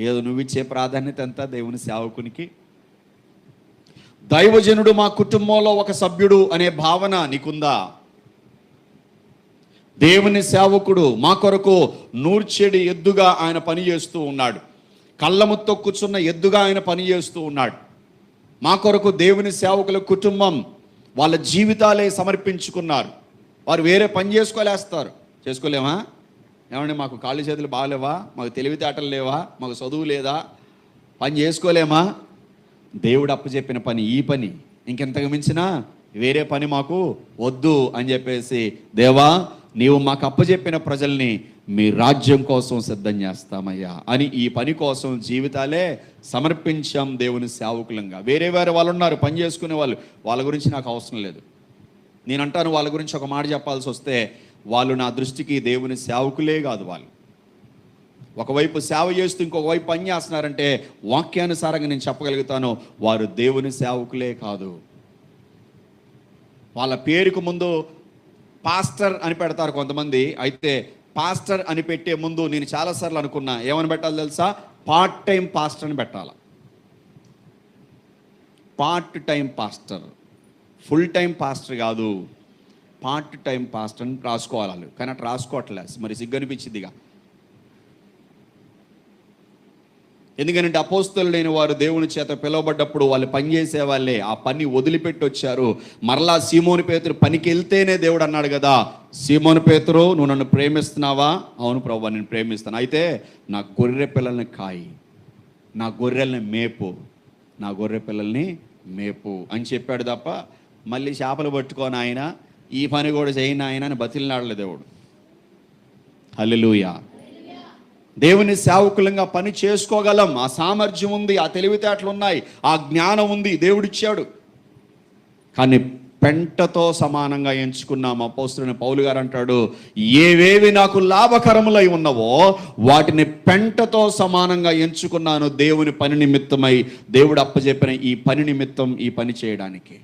ఏదో నువ్వు ఇచ్చే ప్రాధాన్యత ఎంత దేవుని సేవకునికి. దైవజనుడు మా కుటుంబంలో ఒక సభ్యుడు అనే భావన నీకుందా? దేవుని సేవకుడు మా కొరకు నూర్చెడి ఎద్దుగా ఆయన పని చేస్తూ ఉన్నాడు. కళ్ళముతో కూర్చున్న ఎద్దుగా ఆయన పని చేస్తూ ఉన్నాడు. మా కొరకు దేవుని సేవకుల కుటుంబం వాళ్ళ జీవితాలే సమర్పించుకున్నారు. వారు వేరే పని చేసుకోలేస్తారు. చేసుకోలేమా? ఏమండి మాకు కాళ్ళు చేతులు బాగలేవా? మాకు తెలివితేటలు లేవా? మాకు చదువు లేదా? పని చేసుకోలేమా? దేవుడు అప్పచెప్పిన పని ఈ పని. ఇంకెంతకు మించినా వేరే పని మాకు వద్దు అని చెప్పేసి దేవా నీవు మాకు అప్పచెప్పిన ప్రజల్ని మీ రాజ్యం కోసం సిద్ధం చేస్తామయ్యా అని ఈ పని కోసం జీవితాలే సమర్పించాం దేవుని సేవకులంగా. వేరే వేరే వాళ్ళు ఉన్నారు పని చేసుకునే వాళ్ళు. వాళ్ళ గురించి నాకు అవసరం లేదు. నేను అంటాను వాళ్ళ గురించి ఒక మాట చెప్పాల్సి వస్తే వాళ్ళు నా దృష్టికి దేవుని సేవకులే కాదు వాళ్ళు. ఒకవైపు సేవ చేస్తూ ఇంకొక వైపు పని చేస్తున్నారంటే వాక్యానుసారంగా నేను చెప్పగలుగుతాను వారు దేవుని సేవకులే కాదు. వాళ్ళ పేరుకు ముందు పాస్టర్ అని పెడతారు కొంతమంది. అయితే పాస్టర్ అని పెట్టే ముందు నేను చాలాసార్లు అనుకున్నా ఏమని పెట్టాలి తెలుసా? పార్ట్ టైం పాస్టర్ అని పెట్టాలి? Part time pastor. Full time pastor కాదు. పార్ట్ టైం పాస్ట్ అని రాసుకోవాలి వాళ్ళు. కానీ అట్లా రాసుకోవట్లేదు మరి సిగ్గు అనిపించిందిగా ఎందుకంటే అపోస్తులు లేని వారు దేవుని చేత పిలువబడ్డప్పుడు వాళ్ళు పని చేసే వాళ్ళే. ఆ పని వదిలిపెట్టి వచ్చారు. మరలా సీమోని పేతురు పనికి వెళ్తేనే దేవుడు అన్నాడు కదా సీమోని పేతురు నువ్వు నన్ను ప్రేమిస్తున్నావా? అవును ప్రభు నేను ప్రేమిస్తాను. అయితే నా గొర్రె పిల్లల్ని కాయి. నా గొర్రెల్ని మేపు. నా గొర్రె పిల్లల్ని మేపు. అని చెప్పాడు తప్ప మళ్ళీ చేపలు పట్టుకొని ఆయన ఈ పని కూడా చేయను ఆయన అని బతిలినాడలే దేవుడు. హల్లెలూయా. దేవుని సేవకులంగా పని చేసుకోగలం. ఆ సామర్థ్యం ఉంది ఆ తెలివితేటలు ఉన్నాయి ఆ జ్ఞానం ఉంది దేవుడిచ్చాడు కానీ పెంటతో సమానంగా ఎంచుకున్నాం. అపోస్తున్న పౌలు గారు అంటాడు ఏవేవి నాకు లాభకరములై ఉన్నవో వాటిని పెంటతో సమానంగా ఎంచుకున్నాను దేవుని పని నిమిత్తమై. దేవుడు అప్పచెప్పిన ఈ పని నిమిత్తం ఈ పని చేయడానికి.